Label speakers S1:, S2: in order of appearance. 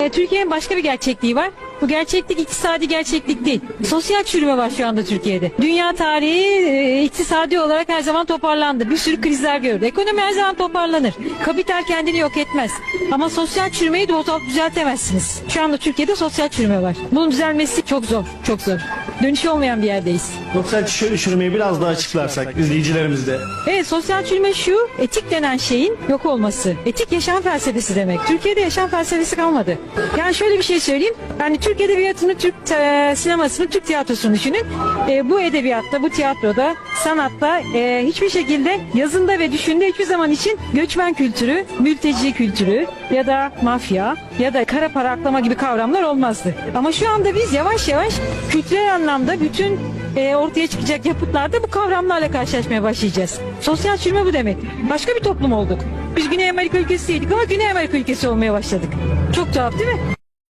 S1: E, Türkiye'nin başka bir gerçekliği var. Bu gerçeklik iktisadi gerçeklik değil. Sosyal çürüme var şu anda Türkiye'de. Dünya tarihi e, iktisadi olarak her zaman toparlandı. Bir sürü krizler gördü. Ekonomi her zaman toparlanır. Kapital kendini yok etmez. Ama sosyal çürümeyi de düzeltemezsiniz. Şu anda Türkiye'de sosyal çürüme var. Bunun düzelmesi çok zor. Çok zor. Dönüşü olmayan bir yerdeyiz.
S2: Sosyal çü- çürümeyi biraz daha açıklarsak izleyicilerimizde.
S1: Evet sosyal çürüme şu etik denen şeyin yok olması. Etik yaşam felsefesi demek. Türkiye'de yaşam felsefesi kalmadı. Yani şöyle bir şey söyleyeyim. Yani Türk edebiyatını, Türk e, sinemasını, Türk tiyatrosunu düşünün. E, bu edebiyatta, bu tiyatroda, sanatta e, hiçbir şekilde yazında ve düşünde hiçbir zaman için göçmen kültürü, mülteci kültürü ya da mafya ya da kara para aklama gibi kavramlar olmazdı. Ama şu anda biz yavaş yavaş kültürel anlamda bütün e, ortaya çıkacak yapıtlarda bu kavramlarla karşılaşmaya başlayacağız. Sosyal çürüme bu demek. Başka bir toplum olduk. Biz Güney Amerika ülkesi değildik ama Güney Amerika ülkesi olmaya başladık. Çok tuhaf değil mi?